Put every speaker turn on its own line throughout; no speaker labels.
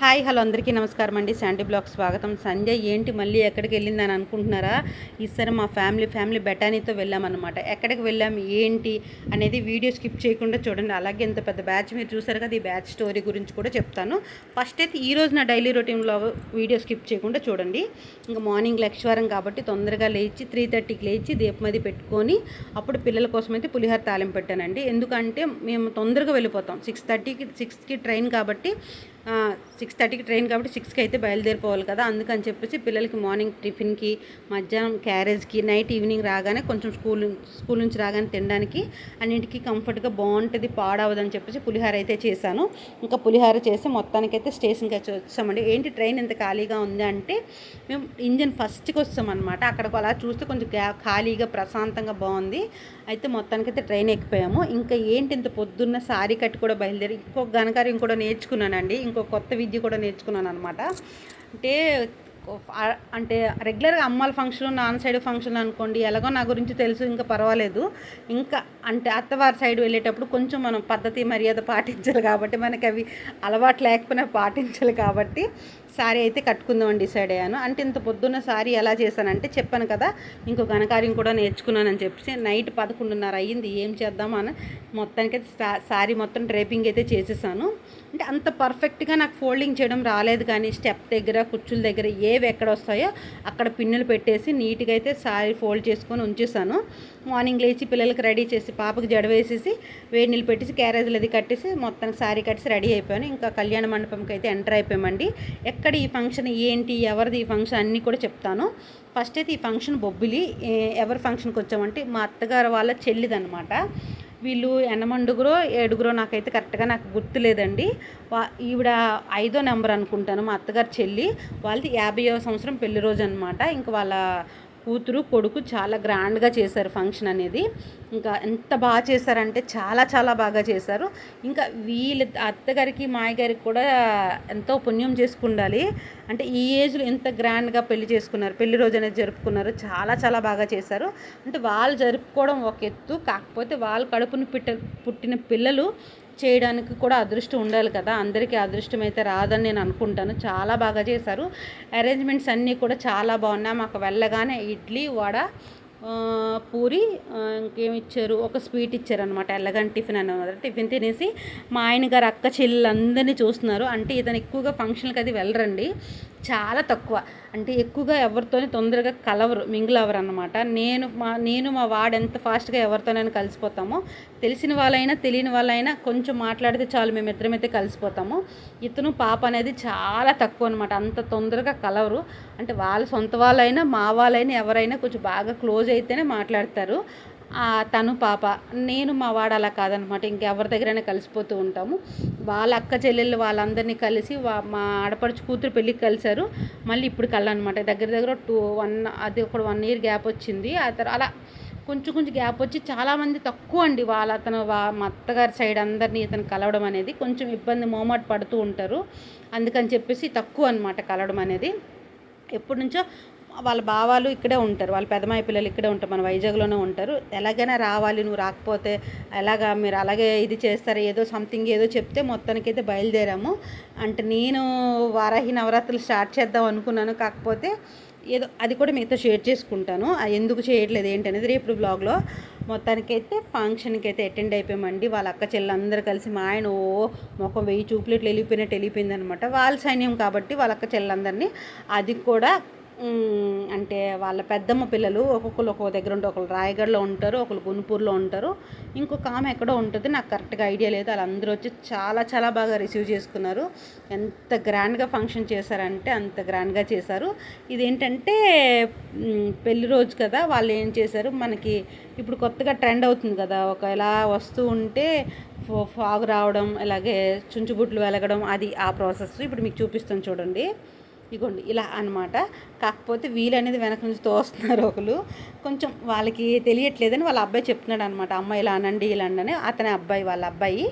Hi hello అందరికీ నమస్కారం అండి. శాండీ బ్లాగ్ స్వాగతం. సంజయ్ ఏంటి మళ్ళీ ఎక్కడికి వెళ్ళిందని అనుకుంటున్నారా? ఈసారి మా ఫ్యామిలీ ఫ్యామిలీ బెటానీతో వెళ్ళామన్నమాట. ఎక్కడికి వెళ్ళాం ఏంటి అనేది వీడియో స్కిప్ చేయకుండా చూడండి. అలాగే ఇంత పెద్ద బ్యాచ్ మీరు చూసారు కదా ఈ బ్యాచ్ స్టోరీ గురించి కూడా చెప్తాను. ఫస్ట్ అయితే ఈ రోజు నా డైలీ రొటీన్లో వీడియో స్కిప్ చేయకుండా చూడండి. ఇంకా మార్నింగ్ లక్ష్వారం కాబట్టి తొందరగా లేచి త్రీ థర్టీకి లేచి దీపమది పెట్టుకొని అప్పుడు పిల్లల కోసం అయితే పులిహార తాలింపు పెట్టానండి. ఎందుకంటే మేము తొందరగా వెళ్ళిపోతాం. సిక్స్ థర్టీకి సిక్స్కి ట్రైన్ కాబట్టి సిక్స్ థర్టీకి ట్రైన్ కాబట్టి సిక్స్కి అయితే బయలుదేరిపోవాలి కదా. అందుకని చెప్పేసి పిల్లలకి మార్నింగ్ టిఫిన్కి మధ్యాహ్నం క్యారేజ్కి నైట్ ఈవినింగ్ రాగానే కొంచెం స్కూల్ స్కూల్ నుంచి రాగానే తినడానికి అన్నింటికి కంఫర్ట్గా బాగుంటుంది పాడవదని చెప్పేసి పులిహార అయితే చేశాను. ఇంకా పులిహార చేసి మొత్తానికైతే స్టేషన్కి వచ్చి వచ్చామండి. ఏంటి ట్రైన్ ఎంత ఖాళీగా ఉంది అంటే మేము ఇంజన్ ఫస్ట్కి వస్తామన్నమాట అక్కడికి అలా చూస్తే కొంచెం ఖాళీగా ప్రశాంతంగా బాగుంది. అయితే మొత్తానికైతే ట్రైన్ ఎక్కిపోయాము. ఇంకా ఏంటి ఇంత పొద్దున్న సారీ కట్టి కూడా బయలుదేరి ఇంకొక గణకార్యం కూడా నేర్చుకున్నానండి. ఇంకో కొత్త విద్య కూడా నేర్చుకున్నాను అనమాట అంటే అంటే రెగ్యులర్గా అమ్మాల ఫంక్షన్ నాన్న సైడ్ ఫంక్షన్ అనుకోండి ఎలాగో నా గురించి తెలుసు ఇంకా పర్వాలేదు. ఇంకా అంటే అత్తవారి సైడ్ వెళ్ళేటప్పుడు కొంచెం మనం పద్ధతి మర్యాద పాటించాలి కాబట్టి మనకి అవి అలవాటు లేకపోయినా పాటించాలి కాబట్టి శారీ అయితే కట్టుకుందామని డిసైడ్ అయ్యాను. అంటే ఇంత పొద్దున్న శారీ ఎలా చేశానంటే చెప్పాను కదా ఇంకో ఘనకార్యం కూడా నేర్చుకున్నానని చెప్పేసి నైట్ పదకొండున్నర అయ్యింది ఏం చేద్దామని మొత్తానికి శారీ మొత్తం డ్రైపింగ్ అయితే చేసేసాను. అంటే అంత పర్ఫెక్ట్గా నాకు ఫోల్డింగ్ చేయడం రాలేదు కానీ స్టెప్ దగ్గర కుర్చుల దగ్గర ఏవి ఎక్కడ వస్తాయో అక్కడ పిన్నులు పెట్టేసి నీట్గా అయితే సారీ ఫోల్డ్ చేసుకొని ఉంచేసాను మార్నింగ్ లేచి పిల్లలకి రెడీ చేసి పాపకి జడ వేసేసి వేడి నీళ్ళు పెట్టేసి క్యారేజ్లు అది కట్టేసి మొత్తానికి సారీ కట్టేసి రెడీ అయిపోయాను. ఇంకా కళ్యాణ మండపంకి అయితే ఎంటర్ అయిపోయామండి. ఎక్కడ ఈ ఫంక్షన్ ఏంటి ఎవరిది ఈ ఫంక్షన్ అన్నీ కూడా చెప్తాను. ఫస్ట్ అయితే ఈ ఫంక్షన్ బొబ్బిలి ఎవరి ఫంక్షన్కి వచ్చామంటే మా అత్తగారు వాళ్ళ చెల్లిదనమాట వీళ్ళు ఎనమండుగురో ఏడుగురో నాకైతే కరెక్ట్గా నాకు గుర్తులేదండి. వా ఈవిడ ఐదో నెంబర్ అనుకుంటాను మా అత్తగారు చెల్లి. వాళ్ళది యాభైవ సంవత్సరం పెళ్ళి రోజు అనమాట ఇంకా వాళ్ళ కూతురు కొడుకు చాలా గ్రాండ్గా చేశారు ఫంక్షన్ అనేది. ఇంకా ఎంత బాగా చేశారంటే చాలా చాలా బాగా చేశారు. ఇంకా వీళ్ళ అత్తగారికి మాయగారికి కూడా ఎంతో పుణ్యం చేసుకుండాలి. అంటే ఈ ఏజ్లో ఎంత గ్రాండ్గా పెళ్ళి చేసుకున్నారు పెళ్ళి రోజు అనేది జరుపుకున్నారు చాలా చాలా బాగా చేశారు. అంటే వాళ్ళు జరుపుకోవడం ఒక ఎత్తు. కాకపోతే వాళ్ళు కడుపుని పిట్ట పుట్టిన పిల్లలు చేయడానికి కూడా అదృష్టం ఉండాలి కదా. అందరికీ అదృష్టం అయితే రాదని నేను అనుకుంటాను. చాలా బాగా చేశారు. అరేంజ్మెంట్స్ అన్నీ కూడా చాలా బాగున్నాయి. మాకు వెళ్ళగానే ఇడ్లీ వడ పూరి ఇంకేమి ఇచ్చారు ఒక స్వీట్ ఇచ్చారనమాట ఎల్లగని టిఫిన్ అనమాట టిఫిన్ తినేసి మా ఆయన గారు అక్క చెల్లెలందరినీ చూస్తున్నారు. అంటే ఇతను ఎక్కువగా ఫంక్షన్కి అది వెళ్ళరండి. చాలా తక్కువ. అంటే ఎక్కువగా ఎవరితోనే తొందరగా కలవరు మింగిల్ అవ్వరు అనమాట నేను మా నేను మా వాడు ఎంత ఫాస్ట్గా ఎవరితోనైనా కలిసిపోతామో తెలిసిన వాళ్ళైనా తెలియని వాళ్ళైనా కొంచెం మాట్లాడితే చాలు మేము ఇద్దరమైతే కలిసిపోతాము. ఇతను పాప అనేది చాలా తక్కువ అనమాట అంత తొందరగా కలవరు. అంటే వాళ్ళ సొంత వాళ్ళైనా మా వాళ్ళైనా ఎవరైనా కొంచెం బాగా క్లోజ్ అయితేనే మాట్లాడతారు. తను పాప. నేను మా వాడు అలా కాదనమాట. ఇంకెవరి దగ్గరైనా కలిసిపోతూ ఉంటాము. వాళ్ళ అక్క చెల్లెళ్ళు వాళ్ళందరినీ కలిసి మా ఆడపడుచు కూతురు పెళ్ళికి కలిశారు. మళ్ళీ ఇప్పుడు కళ్ళనమాట. దగ్గర దగ్గర టూ వన్ అది ఒక వన్ ఇయర్ గ్యాప్ వచ్చింది. ఆ తర్వాత అలా కొంచెం కొంచెం గ్యాప్ వచ్చి చాలామంది తక్కువ అండి. వాళ్ళ అతను మా అత్తగారి సైడ్ అందరినీ ఇతను కలవడం అనేది కొంచెం ఇబ్బంది మోమాట పడుతూ ఉంటారు. అందుకని చెప్పేసి తక్కువ అనమాట కలవడం అనేది. ఎప్పటి నుంచో వాళ్ళ భావాలు ఇక్కడే ఉంటారు. వాళ్ళ పెద్దమాయి పిల్లలు ఇక్కడే ఉంటారు. మన వైజాగ్లోనే ఉంటారు. ఎలాగైనా రావాలి నువ్వు రాకపోతే ఎలాగా మీరు అలాగే ఇది చేస్తారు ఏదో సంథింగ్ ఏదో చెప్తే మొత్తానికి అయితే బయలుదేరాము. అంటే నేను వారాహి నవరాత్రులు స్టార్ట్ చేద్దాం అనుకున్నాను. కాకపోతే ఏదో అది కూడా మీతో షేర్ చేసుకుంటాను. ఎందుకు చేయట్లేదు ఏంటనేది రేపు బ్లాగ్లో. మొత్తానికైతే ఫంక్షన్కి అయితే అటెండ్ అయిపోయామండి. వాళ్ళ అక్క చెల్లెలందరూ కలిసి మా ఆయన ఓ ముఖం వెయ్యి చూపులు ఇట్లా వెళ్ళిపోయినట్టు వెళ్ళిపోయింది అనమాట వాళ్ళ సైన్యం కాబట్టి వాళ్ళ అక్క చెల్లెలందరినీ అది కూడా అంటే వాళ్ళ పెద్దమ్మ పిల్లలు ఒక్కొక్కరు ఒక్కొక్క దగ్గర ఉంటే ఒకరు రాయగఢ్లో ఉంటారు ఒకరు గునుపూర్లో ఉంటారు. ఇంకొక ఆమె ఎక్కడో ఉంటుంది నాకు కరెక్ట్గా ఐడియా లేదు. వాళ్ళందరూ వచ్చి చాలా చాలా బాగా రిసీవ్ చేసుకున్నారు. ఎంత గ్రాండ్గా ఫంక్షన్ చేశారంటే అంత గ్రాండ్గా చేశారు. ఇదేంటంటే పెళ్ళి రోజు కదా వాళ్ళు ఏం చేశారు? మనకి ఇప్పుడు కొత్తగా ట్రెండ్ అవుతుంది కదా ఒక ఇలా వస్తూ ఉంటే ఫాగ్ రావడం అలాగే చుంచుబుట్లు వెలగడం అది ఆ ప్రాసెస్. ఇప్పుడు మీకు చూపిస్తాను చూడండి. ఇగోండి ఇలా అనమాట కాకపోతే వీలు అనేది వెనక నుంచి తోస్తున్నారు ఒకరు కొంచెం వాళ్ళకి తెలియట్లేదని వాళ్ళ అబ్బాయి చెప్తున్నాడు అనమాట అమ్మాయి ఇలా అనండి ఇలా అనండి అతని అబ్బాయి వాళ్ళ అబ్బాయి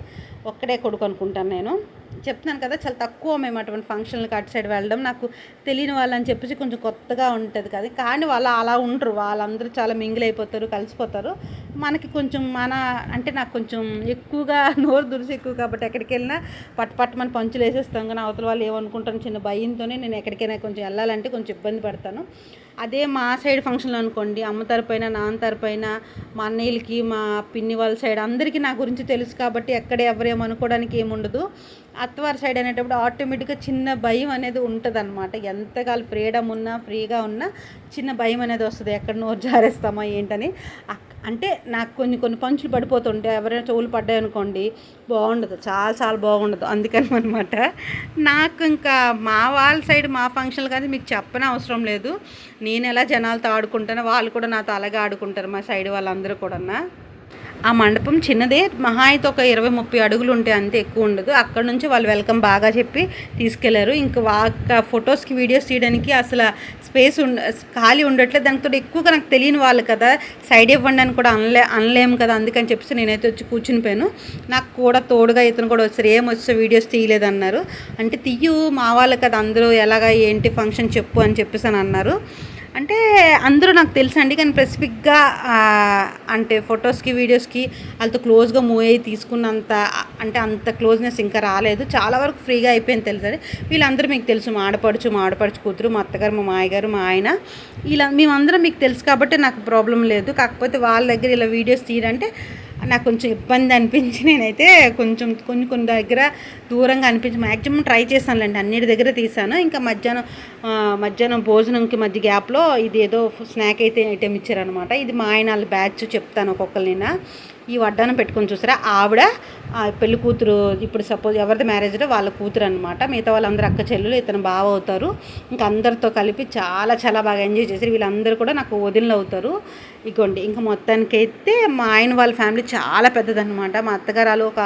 ఒక్కడే కొడుకు అనుకుంటాను నేను. చెప్తున్నాను కదా చాలా తక్కువ మేము అటువంటి ఫంక్షన్లకు అటు సైడ్ వెళ్ళడం. నాకు తెలియని వాళ్ళని చెప్పేసి కొంచెం కొత్తగా ఉంటుంది కదా. కానీ వాళ్ళు అలా ఉండరు. వాళ్ళందరూ చాలా మింగిల్ అయిపోతారు కలిసిపోతారు. మనకి కొంచెం మన అంటే నాకు కొంచెం ఎక్కువగా నోరు దురిసి ఎక్కువ కాబట్టి ఎక్కడికి వెళ్ళినా పట్టు పట్టు మన పంచులు వేసేస్తాం. కానీ అవతల వాళ్ళు ఏమనుకుంటాను చిన్న భయంతోనే నేను ఎక్కడికైనా కొంచెం వెళ్ళాలంటే కొంచెం ఇబ్బంది పడతాను. అదే మా సైడ్ ఫంక్షన్లు అనుకోండి అమ్మ తరపైన నాన్న తరపైన మా అన్నయ్యలకి మా పిన్ని వాళ్ళ సైడ్ అందరికీ నా గురించి తెలుసు కాబట్టి ఎక్కడ ఎవరేమనుకోవడానికి ఏముండదు అత్తవారి సైడ్ అనేటప్పుడు ఆటోమేటిక్గా చిన్న భయం అనేది ఉంటుంది అనమాట ఎంతకాలం ఫ్రీడమ్ ఉన్నా ఫ్రీగా ఉన్నా చిన్న భయం అనేది వస్తుంది. ఎక్కడ నోరు జారేస్తామా ఏంటని. అంటే నాకు కొన్ని కొన్ని పంచులు పడిపోతుంటే ఎవరైనా చెవులు పడ్డాయనుకోండి బాగుండదు చాలా చాలా బాగుండదు అందుకని అనమాట నాకు ఇంకా మా వాళ్ళ సైడ్ మా ఫంక్షన్లు కానీ మీకు చెప్పని అవసరం లేదు. నేను ఎలా జనాలతో ఆడుకుంటానో వాళ్ళు కూడా నాతో అలాగే ఆడుకుంటారు మా సైడ్ వాళ్ళందరూ కూడా ఆ మండపం చిన్నదే మహా అయితే ఒక ఇరవై ముప్పై అడుగులు ఉంటాయి అంతే ఎక్కువ ఉండదు. అక్కడ నుంచి వాళ్ళు వెల్కమ్ బాగా చెప్పి తీసుకెళ్ళారు. ఇంకా వా ఫొటోస్కి వీడియోస్ తీయడానికి అసలు స్పేస్ ఉండ ఖాళీ ఉండట్లేదు. దానితో ఎక్కువగా నాకు తెలియని వాళ్ళు కదా సైడ్ ఇవ్వండి అని కూడా అనలే అనలేము కదా అందుకని చెప్పేసి నేనైతే వచ్చి కూర్చుని పోయాను నాకు కూడా తోడుగా ఇతను కూడా వచ్చారు. ఏం వచ్చే వీడియోస్ తీయలేదన్నారు. అంటే తీయు మా వాళ్ళు కదా అందరూ ఎలాగా ఏంటి ఫంక్షన్ చెప్పు అని చెప్పేసి అని అన్నారు. అంటే అందరూ నాకు తెలుసు అండి కానీ స్పెసిఫిక్గా అంటే ఫొటోస్కి వీడియోస్కి వాళ్ళతో క్లోజ్గా మూవ్ అయ్యి తీసుకున్నంత అంటే అంత క్లోజ్నెస్ ఇంకా రాలేదు. చాలా వరకు ఫ్రీగా అయిపోయింది తెలుసు వీళ్ళందరూ మీకు తెలుసు మా ఆడపడుచు మా ఆడపడుచు కూతురు మా అత్తగారు మా మాయగారు మా ఆయన. ఇలా మేమందరం మీకు తెలుసు కాబట్టి నాకు ప్రాబ్లం లేదు. కాకపోతే వాళ్ళ దగ్గర ఇలా వీడియోస్ తీయడంటే నాకు కొంచెం ఇబ్బంది అనిపించి నేనైతే కొంచెం కొన్ని కొన్ని దగ్గర దూరంగా అనిపించి మ్యాక్సిమం ట్రై చేశానులేండి. అన్నిటి దగ్గర తీసాను ఇంకా మధ్యాహ్నం మధ్యాహ్నం భోజనంకి మధ్య గ్యాప్లో ఇది ఏదో స్నాక్ అయితే ఐటెం ఇచ్చారనమాట ఇది మా ఆయన వాళ్ళ బ్యాచ్ చెప్తాను ఒక్కొక్కరినైనా ఈ వడ్డానం పెట్టుకొని చూసారా? ఆవిడ పెళ్ళి కూతురు ఇప్పుడు సపోజ్ ఎవరిది మ్యారేజ్లో వాళ్ళ కూతురు అనమాట మిగతా వాళ్ళందరూ అక్క చెల్లెలు ఇతను బావ అవుతారు. ఇంకా అందరితో కలిపి చాలా చాలా బాగా ఎంజాయ్ చేశారు. వీళ్ళందరూ కూడా నాకు వదిలిన అవుతారు. ఇగోండి ఇంకా మొత్తానికైతే మా ఆయన వాళ్ళ ఫ్యామిలీ చాలా పెద్దదన్నమాట. మా అత్తగారు ఒక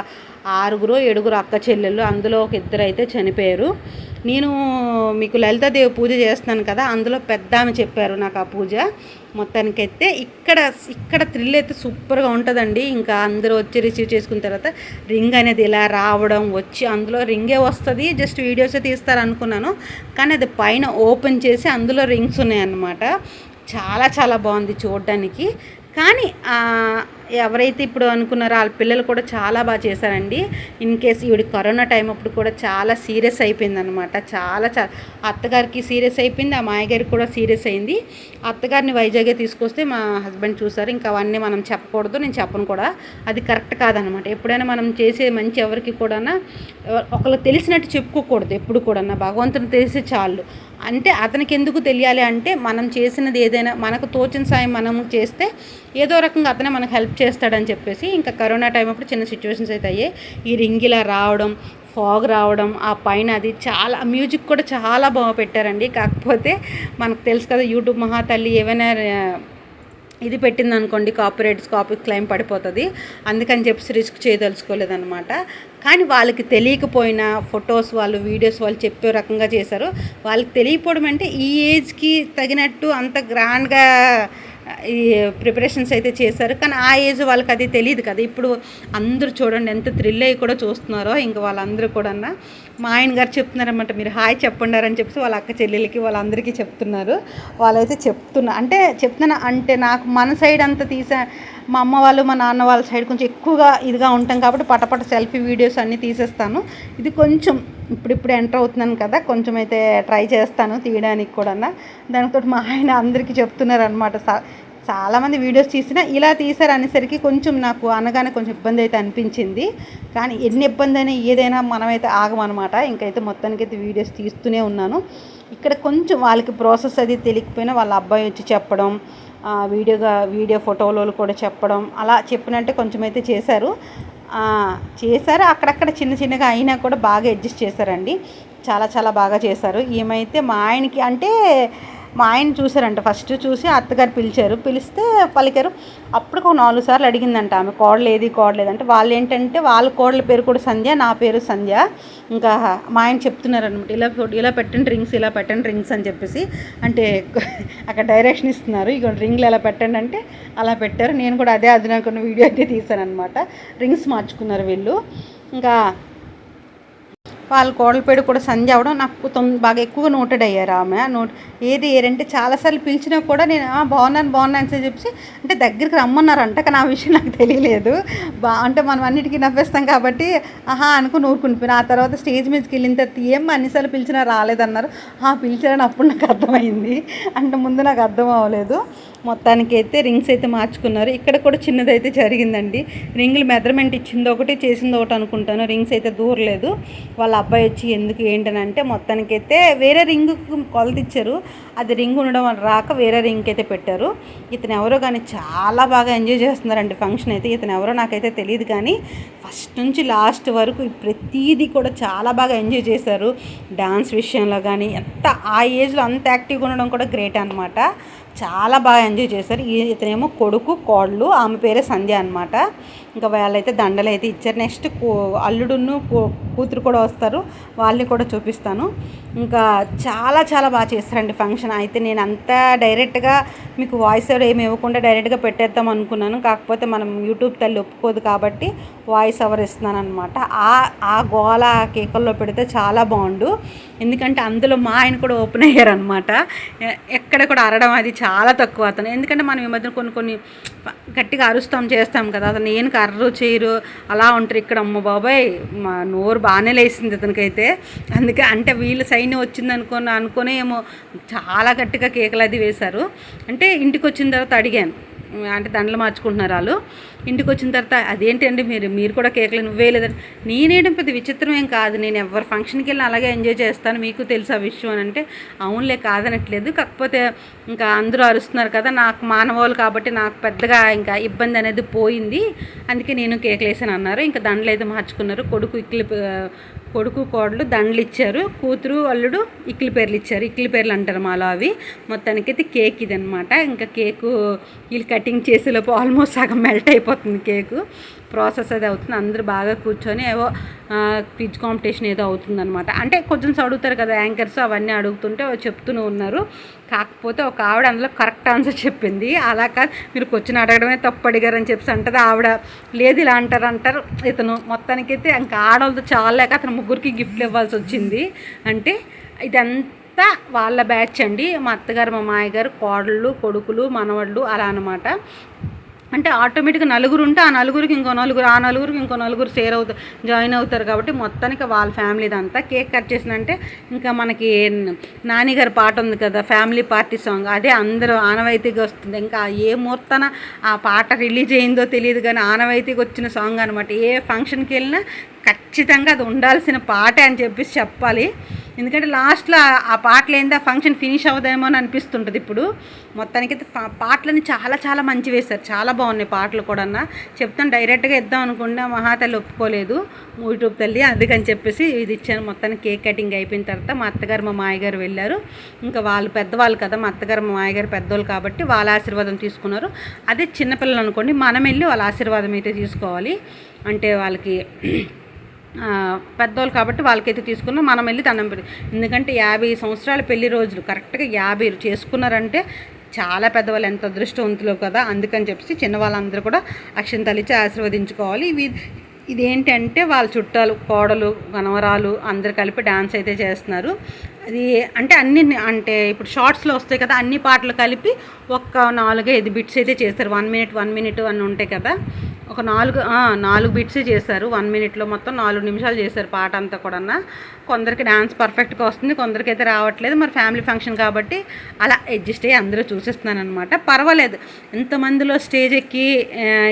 ఆరుగురు ఏడుగురు అక్క చెల్లెళ్ళు. అందులో ఒక ఇద్దరు అయితే చనిపోయారు. నేను మీకు లలితాదేవి పూజ చేస్తున్నాను కదా అందులో పెద్ద ఆమె చెప్పారు నాకు ఆ పూజ. మొత్తానికైతే ఇక్కడ ఇక్కడ థ్రిల్ అయితే సూపర్గా ఉంటుందండి. ఇంకా అందరూ వచ్చి రిసీవ్ చేసుకున్న తర్వాత రింగ్ అనేది ఇలా రావడం వచ్చి అందులో రింగే వస్తుంది. జస్ట్ వీడియోసే తీస్తారు అనుకున్నాను కానీ అది పైన ఓపెన్ చేసి అందులో రింగ్స్ ఉన్నాయన్నమాట. చాలా చాలా బాగుంది చూడడానికి. కానీ ఎవరైతే ఇప్పుడు అనుకున్నారో వాళ్ళ పిల్లలు కూడా చాలా బాగా చేశారండి. ఇన్ కేస్ ఈవిడ కరోనా టైం అప్పుడు కూడా చాలా సీరియస్ అయిపోయింది అనమాట చాలా చాలా అత్తగారికి సీరియస్ అయిపోయింది ఆ మాయగారికి కూడా సీరియస్ అయింది. అత్తగారిని వైజాగే తీసుకొస్తే మా హస్బెండ్ చూసారు. ఇంకా అవన్నీ మనం చెప్పకూడదు నేను చెప్పను కూడా. అది కరెక్ట్ కాదనమాట ఎప్పుడైనా మనం చేసే మంచి ఎవరికి కూడా ఒకళ్ళు తెలిసినట్టు చెప్పుకోకూడదు ఎప్పుడు కూడా భగవంతుని తెలిసి చాలు. అంటే అతనికి ఎందుకు తెలియాలి అంటే మనం చేసినది ఏదైనా మనకు తోచిన సాయం మనం చేస్తే ఏదో రకంగా అతనే మనకు హెల్ప్ చేస్తాడని చెప్పేసి ఇంకా కరోనా టైం అప్పుడు చిన్న సిచ్యువేషన్స్ అయితే అయ్యాయి. ఈ రింగిలా రావడం ఫాగ్ రావడం ఆ పైన అది చాలా మ్యూజిక్ కూడా చాలా బాగా పెట్టారండి. కాకపోతే మనకు తెలుసు కదా యూట్యూబ్ మహాతల్లి ఏమైనా ఇది పెట్టింది అనుకోండి కాపీరైట్స్ కాపీ క్లైమ్ పడిపోతుంది. అందుకని చెప్పి రిస్క్ చేయదలుచుకోలేదన్నమాట. కానీ వాళ్ళకి తెలియకపోయినా ఫొటోస్ వాళ్ళు వీడియోస్ వాళ్ళు చెప్పే రకంగా చేశారు. వాళ్ళకి తెలియకపోవడం అంటే ఈ ఏజ్కి తగినట్టు అంత గ్రాండ్గా ఈ ప్రిపరేషన్స్ అయితే చేశారు. కానీ ఆ ఏజ్ వాళ్ళకి అది తెలియదు కదా. ఇప్పుడు అందరూ చూడండి ఎంత థ్రిల్ అయ్యి కూడా చూస్తున్నారో ఇంకా వాళ్ళందరూ కూడా మా ఆయన గారు చెప్తున్నారన్నమాట మీరు హాయ్ చెప్పండారని చెప్పి వాళ్ళ అక్క చెల్లెలకి వాళ్ళందరికీ చెప్తున్నారు. వాళ్ళైతే చెప్తున్నా అంటే చెప్తున్నా అంటే నాకు మన సైడ్ అంతా తీసా మా అమ్మ వాళ్ళు మా నాన్న వాళ్ళ సైడ్ కొంచెం ఎక్కువగా ఇదిగా ఉంటాం కాబట్టి పటపట సెల్ఫీ వీడియోస్ అన్నీ తీసేస్తాను. ఇది కొంచెం ఇప్పుడిప్పుడు ఎంటర్ అవుతున్నాను కదా కొంచెం అయితే ట్రై చేస్తాను తీయడానికి కూడా దానితో మా ఆయన అందరికీ చెప్తున్నారు అనమాట చాలామంది వీడియోస్ తీసినా ఇలా తీసారు అనేసరికి కొంచెం నాకు అనగానే కొంచెం ఇబ్బంది అయితే అనిపించింది. కానీ ఎన్ని ఇబ్బంది అయినా ఏదైనా మనమైతే ఆగమనమాట ఇంకైతే మొత్తానికి అయితే వీడియోస్ తీస్తూనే ఉన్నాను. ఇక్కడ కొంచెం వాళ్ళకి ప్రాసెస్ అది తెలియకపోయినా వాళ్ళ అబ్బాయి వచ్చి చెప్పడం వీడియోగా వీడియో ఫోటోలు కూడా చెప్పడం అలా చెప్పినట్టే కొంచెం అయితే చేశారు. చేశారు. అక్కడక్కడ చిన్న చిన్నగా అయినా కూడా బాగా అడ్జస్ట్ చేశారండి. చాలా చాలా బాగా చేశారు. ఏమైతే మా ఆయనకి అంటే మా ఆయన చూసారంట ఫస్ట్ చూసి అత్తగారు పిలిచారు. పిలిస్తే పలికారు. అప్పుడు ఒక నాలుగు సార్లు అడిగిందంట ఆమె. కోడలు ఏది కోడలేదు అంటే వాళ్ళు ఏంటంటే వాళ్ళ కోడల పేరు కూడా సంధ్య నా పేరు సంధ్య. ఇంకా మా ఆయన చెప్తున్నారనమాట ఇలా ఇలా పెట్టండి రింగ్స్ ఇలా పెట్టండి రింగ్స్ అని చెప్పేసి అంటే అక్కడ డైరెక్షన్ ఇస్తున్నారు. ఇక రింగ్లు ఎలా పెట్టండి అంటే అలా పెట్టారు. నేను కూడా అదే అది నాకు వీడియో అయితే తీశాను అనమాట రింగ్స్ మార్చుకున్నారు వీళ్ళు. ఇంకా వాళ్ళ కోడలపేడు కూడా సంధ్య అవడం నాకు బాగా ఎక్కువ నోటెడ్ అయ్యారు ఆమె. నోట్ ఏది ఏరంటే చాలాసార్లు పిలిచినా కూడా నేను "ఆ, బాగున్నాను బాగున్నాను అని చెప్పి అంటే దగ్గరికి రమ్మన్నారంట కానీ ఆ విషయం నాకు తెలియలేదు. బా అంటే మనం అన్నిటికీ నవ్వేస్తాం కాబట్టి ఆహా అనుకుని ఊరుకుంటుపోయిన ఆ తర్వాత స్టేజ్ మీదకి వెళ్ళిన తర్వాత ఏం అన్నిసార్లు పిలిచినా రాలేదన్నారు. ఆ పిలిచారని అప్పుడు నాకు అర్థమైంది. అంటే ముందు నాకు అర్థం అవ్వలేదు. మొత్తానికి అయితే రింగ్స్ అయితే మార్చుకున్నారు. ఇక్కడ కూడా చిన్నదైతే జరిగిందండి. రింగులు మెజర్మెంట్ ఇచ్చింది ఒకటి చేసింది ఒకటి అనుకుంటాను. రింగ్స్ అయితే దూరలేదు వాళ్ళ అబ్బాయి వచ్చి ఎందుకు ఏంటని అంటే మొత్తానికి అయితే వేరే రింగ్ కొలత ఇచ్చారు అది రింగ్ ఉండడం వల్ల రాక వేరే రింగ్ అయితే పెట్టారు. ఇతను ఎవరో కానీ చాలా బాగా ఎంజాయ్ చేస్తున్నారండి ఫంక్షన్ అయితే. ఇతను ఎవరో నాకైతే తెలియదు కానీ ఫస్ట్ నుంచి లాస్ట్ వరకు ప్రతిదీ కూడా చాలా బాగా ఎంజాయ్ చేశారు. డాన్స్ విషయంలో కానీ ఎంత ఆ ఏజ్లో అంత యాక్టివ్గా ఉండడం కూడా గ్రేట్ అనమాట చాలా బాగా ఎంజాయ్ చేశారు. ఈ- ఇతనేమో కొడుకు కోడలు ఆమె పేరే సంధ్య అనమాట ఇంకా వాళ్ళైతే దండలు అయితే ఇచ్చారు. నెక్స్ట్ అల్లుడును కూ- కూతురు కూడా వస్తారు. వాళ్ళని కూడా చూపిస్తాను. ఇంకా చాలా చాలా బాగా చేస్తారండి ఫంక్షన్. అయితే నేను అంతా డైరెక్ట్గా మీకు వాయిస్ ఓవర్ ఏమి ఇవ్వకుండా డైరెక్ట్గా పెట్టేద్దాం అనుకున్నాను. కాకపోతే మనం యూట్యూబ్ తల్లి ఒప్పుకోదు కాబట్టి వాయిస్ ఓవర్ ఇస్తున్నాను అనమాట ఆ ఆ గోల ఆ కేకల్లో పెడితే చాలా బాగుండు. ఎందుకంటే అందులో మా ఆయన కూడా ఓపెన్ అయ్యారనమాట ఎక్కడ కూడా అరడం అది చాలా తక్కువ అతను. ఎందుకంటే మనం ఈ మధ్యన కొన్ని కొన్ని గట్టిగా అరుస్తాం చేస్తాం కదా. అతను నేను కర్రు చేయరు అలా ఉంటారు ఇక్కడ. అమ్మ బాబాయ్ మా నోరు బాగానే లేసింది అతనికైతే అందుకే అంటే వీళ్ళ సైన్ వచ్చింది అనుకుని అనుకునే ఏమో. చాలా గట్టిగా కేకలు అది వేశారు. అంటే ఇంటికి వచ్చిన తర్వాత అడిగాను. అంటే దండలు మార్చుకుంటున్నారు వాళ్ళు. ఇంటికి వచ్చిన తర్వాత అదేంటండి మీరు? మీరు కూడా కేకలు నువ్వే లేదని నేనేయడం పెద్ద విచిత్రం ఏం కాదు. నేను ఎవరి ఫంక్షన్కి వెళ్ళి అలాగే ఎంజాయ్ చేస్తాను. మీకు తెలుసు ఆ విషయం అని అంటే అవునులే కాదనట్లేదు. కాకపోతే ఇంకా అందరూ అరుస్తున్నారు కదా. నాకు మానవాళ్ళు కాబట్టి నాకు పెద్ద పెద్దగా ఇంకా ఇబ్బంది అనేది పోయింది. అందుకే నేను కేకులు వేసాను అన్నారు. ఇంకా దండలు అయితే మార్చుకున్నారు. కొడుకు ఇక్కిలి కొడుకు కోడలు దండలు ఇచ్చారు. కూతురు అల్లుడు ఇక్కిలి పేర్లు ఇచ్చారు. ఇక్కిలి పేర్లు అంటారు మాలో అవి. మొత్తానికైతే కేక్ ఇది అనమాట ఇంకా కేకు వీళ్ళు కటింగ్ చేసేలోపు ఆల్మోస్ట్ సగం మెల్ట్ అయిపోతుంది కేకు. ప్రాసెస్ అది అవుతుంది. అందరూ బాగా కూర్చొని ఏవో క్విజ్ కాంపిటీషన్ ఏదో అవుతుందనమాట అంటే కొంచెం అడుగుతారు కదా యాంకర్స్ అవన్నీ అడుగుతుంటే చెప్తూనే ఉన్నారు. కాకపోతే ఒక ఆవిడ అందులో కరెక్ట్ ఆన్సర్ చెప్పింది. అలా కాదు మీరు క్వశ్చన్ అడగడమే తప్పు అడిగారని చెప్పి అంటది. ఆవిడ లేదు ఇలా అంటారు అంటారు. ఇతను మొత్తానికైతే ఇంకా ఆడవాళ్ళతో చాలా లేక అతను ముగ్గురికి గిఫ్ట్లు ఇవ్వాల్సి వచ్చింది. అంటే ఇదంతా వాళ్ళ బ్యాచ్ అండి. మా అత్తగారు మా మాయగారు కోడళ్ళు కొడుకులు మనవళ్ళు అలా అనమాట అంటే ఆటోమేటిక్గా నలుగురు ఉంటే ఆ నలుగురికి ఇంకో నలుగురు ఆ నలుగురికి ఇంకో నలుగురు షేర్ అవుతారు జాయిన్ అవుతారు కాబట్టి మొత్తానికి వాళ్ళ ఫ్యామిలీ అంతా కేక్ కట్ చేసిందంటే ఇంకా మనకి నానిగారి పాట ఉంది కదా ఫ్యామిలీ పార్టీ సాంగ్ అదే అందరూ ఆనవాయితీగా వస్తుంది. ఇంకా ఏ ముహూర్తన ఆ పాట రిలీజ్ అయిందో తెలియదు కానీ ఆనవాయితీగా వచ్చిన సాంగ్ అనమాట ఏ ఫంక్షన్కి వెళ్ళినా ఖచ్చితంగా అది ఉండాల్సిన పాటే అని చెప్పేసి చెప్పాలి. ఎందుకంటే లాస్ట్లో ఆ పాటలు ఏందో ఫంక్షన్ ఫినిష్ అవ్వదేమో అని అనిపిస్తుంటుంది ఇప్పుడు. మొత్తానికి అయితే పాటలని చాలా చాలా మంచి వేశారు. చాలా బాగున్నాయి పాటలు కూడా చెప్తాను డైరెక్ట్గా ఇద్దాం అనుకున్నా మహాతల్లి ఒప్పుకోలేదు. యూట్యూబ్ తల్లి అందుకని చెప్పేసి ఇది ఇచ్చాను. మొత్తానికి కేక్ కటింగ్ అయిపోయిన తర్వాత మా అత్తగారు మా మాయగారు వెళ్ళారు. ఇంకా వాళ్ళు పెద్దవాళ్ళు కదా మా అత్తగారు మా మాయగారు పెద్దవాళ్ళు కాబట్టి వాళ్ళ ఆశీర్వాదం తీసుకున్నారు. అదే చిన్నపిల్లలు అనుకోండి మనం వెళ్ళి వాళ్ళ ఆశీర్వాదం అయితే తీసుకోవాలి. అంటే వాళ్ళకి పెద్దోళ్ళు కాబట్టి వాళ్ళకైతే తీసుకున్నాం. మనం వెళ్ళి దండం పెట్టి ఎందుకంటే యాభై సంవత్సరాల పెళ్ళి రోజులు కరెక్ట్గా యాభై చేసుకున్నారంటే చాలా పెద్దవాళ్ళు ఎంత అదృష్టవంతులు కదా అందుకని చెప్పేసి చిన్నవాళ్ళందరూ కూడా అక్షంతలు ఇచ్చి ఆశీర్వదించుకోవాలి. ఇవి ఇదేంటంటే వాళ్ళ చుట్టాలు కోడలు గనవరాలు అందరు కలిపి డ్యాన్స్ అయితే చేస్తున్నారు. అది అంటే అన్ని అంటే ఇప్పుడు షార్ట్స్లో వస్తాయి కదా అన్ని పాటలు కలిపి ఒక్క నాలుగైదు బిట్స్ అయితే చేస్తారు. వన్ మినిట్ వన్ మినిట్ అని ఉంటాయి కదా. ఒక నాలుగు నాలుగు బిట్స్ చేశారు. వన్ మినిట్లో మొత్తం నాలుగు నిమిషాలు చేశారు పాట అంతా కూడా కొందరికి డ్యాన్స్ పర్ఫెక్ట్గా వస్తుంది కొందరికి అయితే రావట్లేదు. మరి ఫ్యామిలీ ఫంక్షన్ కాబట్టి అలా అడ్జస్ట్ అయ్యి అందరూ చూసిస్తున్నాను అనమాట పర్వాలేదు. ఎంతమందిలో స్టేజ్ ఎక్కి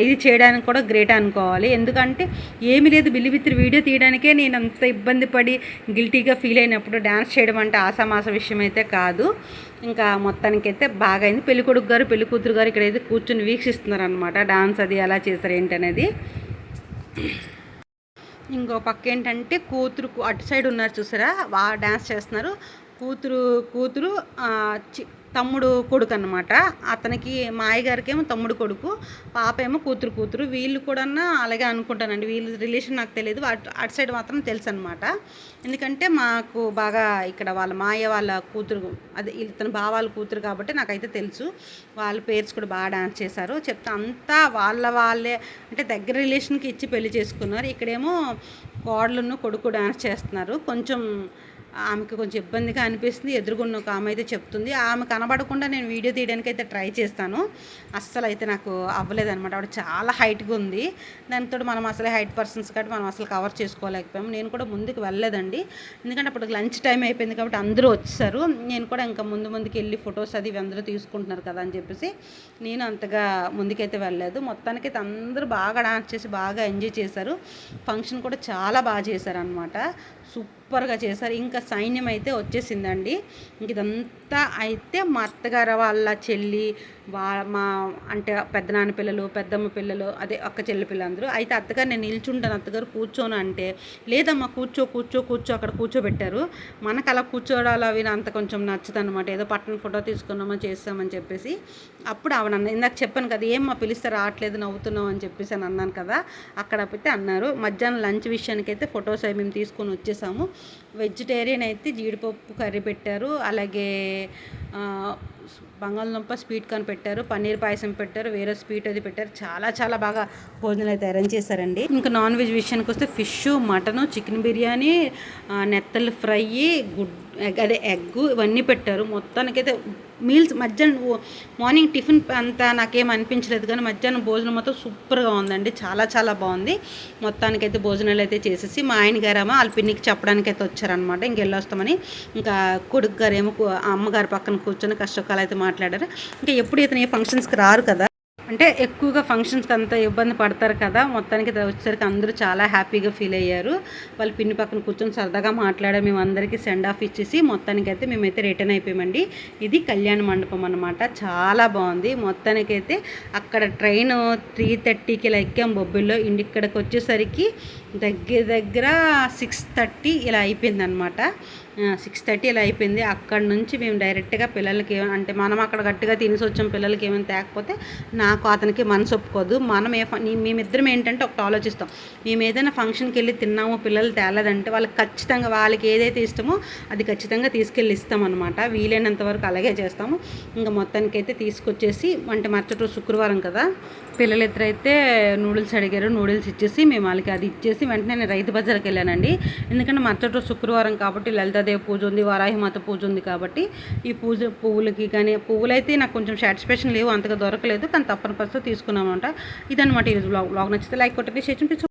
ఇది చేయడానికి కూడా గ్రేట్ అనుకోవాలి. ఎందుకంటే ఏమీ లేదు. బిల్లిబిత్తిరి వీడియో తీయడానికే నేను అంత ఇబ్బంది పడి గిల్టీగా ఫీల్ అయినప్పుడు డ్యాన్స్ చేయడం అంటే ఆసామాస విషయం అయితే కాదు. ఇంకా మొత్తానికైతే బాగా అయింది పెళ్ళి కొడుకు గారు పెళ్ళి కూతురు గారు ఇక్కడైతే కూర్చొని వీక్షిస్తున్నారు అనమాట డాన్స్ అది ఎలా చేశారు ఏంటనేది. ఇంకో పక్క ఏంటంటే కూతురు అటు సైడ్ ఉన్నారు చూసారా? బాగా డ్యాన్స్ చేస్తున్నారు. కూతురు కూతురు చి- తమ్ముడు కొడుకు అనమాట అతనికి మా అయ్యగారికి ఏమో తమ్ముడు కొడుకు పాప ఏమో కూతురు కూతురు. వీళ్ళు కూడా అలాగే అనుకుంటానండి. వీళ్ళ రిలేషన్ నాకు తెలియదు. అటు అటు సైడ్ మాత్రం తెలుసు అనమాట ఎందుకంటే మాకు బాగా ఇక్కడ వాళ్ళ మాయ వాళ్ళ కూతురు అదే ఇతను బావాల కూతురు కాబట్టి నాకైతే తెలుసు. వాళ్ళ పేర్స్ కూడా బాగా డాన్స్ చేశారు. చెప్తా అంతా వాళ్ళ వాళ్ళే. అంటే దగ్గర రిలేషన్కి ఇచ్చి పెళ్ళి చేసుకున్నారు. ఇక్కడేమో కోడలును కొడుకు డాన్స్ చేస్తున్నారు. కొంచెం ఆమెకు కొంచెం ఇబ్బందిగా అనిపిస్తుంది. ఎదురుగున్న ఒక ఆమె అయితే చెప్తుంది. ఆమె కనబడకుండా నేను వీడియో తీయడానికి అయితే ట్రై చేస్తాను. అస్సలు అయితే నాకు అవ్వలేదన్నమాట. ఆవిడ చాలా హైట్గా ఉంది. దానితో మనం అసలే హైట్ పర్సన్స్ కాబట్టి మనం అసలు కవర్ చేసుకోలేకపోయాము. నేను కూడా ముందుకు వెళ్ళలేదండి. ఎందుకంటే అప్పుడు లంచ్ టైం అయిపోయింది కాబట్టి అందరూ వచ్చారు. నేను కూడా ఇంకా ముందు ముందుకు వెళ్ళి ఫొటోస్ అది అందరూ తీసుకుంటున్నారు కదా అని చెప్పేసి నేను అంతగా ముందుకైతే వెళ్ళలేదు. మొత్తానికైతే అందరూ బాగా డాన్స్ చేసి బాగా ఎంజాయ్ చేశారు. ఫంక్షన్ కూడా చాలా బాగా చేశారనమాట సూపర్ సూపర్గా చేశారు. ఇంకా సైన్యం అయితే వచ్చేసిందండి. ఇదంతా అయితే మా అత్తగారు వాళ్ళ చెల్లి వా మా అంటే పెద్దనాన్న పిల్లలు పెద్దమ్మ పిల్లలు అదే అక్క చెల్లి పిల్లలందరూ. అయితే అత్తగారు నేను నిల్చుంటాను. అత్తగారు కూర్చోను అంటే లేదమ్మా కూర్చో కూర్చో కూర్చో అక్కడ కూర్చోబెట్టారు. మనకు అలా కూర్చోడాలు అవి అంత కొంచెం నచ్చదనమాట ఏదో పట్టణ ఫోటో తీసుకున్నామో చేస్తామని చెప్పేసి. అప్పుడు ఆవిడ అన్న ఇందాక చెప్పాను కదా ఏం మా పిలిస్తే రావట్లేదు నవ్వుతున్నావు అని చెప్పేసి అని అన్నాను కదా అక్కడ అయితే అన్నారు. మధ్యాహ్నం లంచ్ విషయానికి అయితే ఫొటోస్ అవి మేము తీసుకొని వచ్చేసాము. వెజిటేరియన్ అయితే జీడిపప్పు కర్రీ పెట్టారు. అలాగే బంగాళదుంప స్వీట్ కార్న్ పెట్టారు పన్నీర్ పాయసం పెట్టారు వేరే స్వీట్ అది పెట్టారు. చాలా చాలా బాగా భోజనాలు అయితే అరేంజ్ చేశారండి. ఇంకా నాన్ వెజ్ విషయానికి వస్తే ఫిష్ మటను చికెన్ బిర్యానీ నెత్తలు ఫ్రై గుడ్ ఎగ్ అదే ఎగ్ ఇవన్నీ పెట్టారు. మొత్తానికైతే మీల్స్ మధ్యాహ్నం మార్నింగ్ టిఫిన్ అంతా నాకేం అనిపించలేదు కానీ మధ్యాహ్నం భోజనం మొత్తం సూపర్గా ఉందండి. చాలా చాలా బాగుంది. మొత్తానికైతే భోజనాలు అయితే చేసేసి మా ఆయన గారేమో వాళ్ళ పిన్నికి చెప్పడానికి అయితే వచ్చారనమాట ఇంకెళ్ళొస్తామని. ఇంకా కొడుకు గారేమో అమ్మగారి పక్కన కూర్చొని కష్టకాలం అయితే మాట్లాడారు. ఇంకా ఎప్పుడు ఇతను ఏ ఫంక్షన్స్కి రారు కదా అంటే ఎక్కువగా ఫంక్షన్స్కి అంత ఇబ్బంది పడతారు కదా మొత్తానికి వచ్చేసరికి అందరూ చాలా హ్యాపీగా ఫీల్ అయ్యారు. వాళ్ళు పిన్ని పక్కన కూర్చొని సరదాగా మాట్లాడారు. మేము అందరికీ సెండ్ ఆఫ్ ఇచ్చేసి మొత్తానికి అయితే మేమైతే రిటర్న్ అయిపోయామండి. ఇది కళ్యాణ మండపం అనమాట చాలా బాగుంది. మొత్తానికైతే అక్కడ ట్రైన్ త్రీ థర్టీకి ఇలా ఎక్కాం బొబ్బిల్లో. ఇండి ఇక్కడికి వచ్చేసరికి దగ్గర దగ్గర సిక్స్ థర్టీ ఇలా అయిపోయింది అనమాట సిక్స్ థర్టీ ఇలా అయిపోయింది. అక్కడ నుంచి మేము డైరెక్ట్గా పిల్లలకి అంటే మనం అక్కడ గట్టిగా తినేసి వచ్చాం పిల్లలకి ఏమైనా తేకపోతే నాకు అతనికి మనసు ఒప్పుకోదు. మనం ఏ మేమిద్దరం ఏంటంటే ఒకటి ఆలోచిస్తాం. మేము ఏదైనా ఫంక్షన్కి వెళ్ళి తిన్నాము పిల్లలు తేలేదంటే వాళ్ళకి ఖచ్చితంగా వాళ్ళకి ఏదైతే ఇష్టమో అది ఖచ్చితంగా తీసుకెళ్ళి ఇస్తాం అనమాట వీలైనంత వరకు అలాగే చేస్తాము. ఇంకా మొత్తానికి అయితే తీసుకొచ్చేసి అంటే మరుసటి రోజు శుక్రవారం కదా పిల్లలిద్దరైతే నూడిల్స్ అడిగారు. నూడిల్స్ ఇచ్చేసి మేము వాళ్ళకి అది ఇచ్చేసి వెంటనే నేను రైతు బజార్కి వెళ్ళానండి. ఎందుకంటే మరుసటి రోజు శుక్రవారం కాబట్టి లలితాదేవి పూజ ఉంది వారాహిమాత పూజ ఉంది కాబట్టి ఈ పూజ పువ్వులకి కానీ పువ్వులైతే నాకు కొంచెం సాటిస్ఫాక్షన్ లేవు అంతగా దొరకలేదు కానీ తప్పని పరిస్థితి తీసుకున్నామంట ఇదనమాట ఈరోజు బ్లాగ్ బ్లాగ్ నచ్చితే లైక్ కొట్టండి షేర్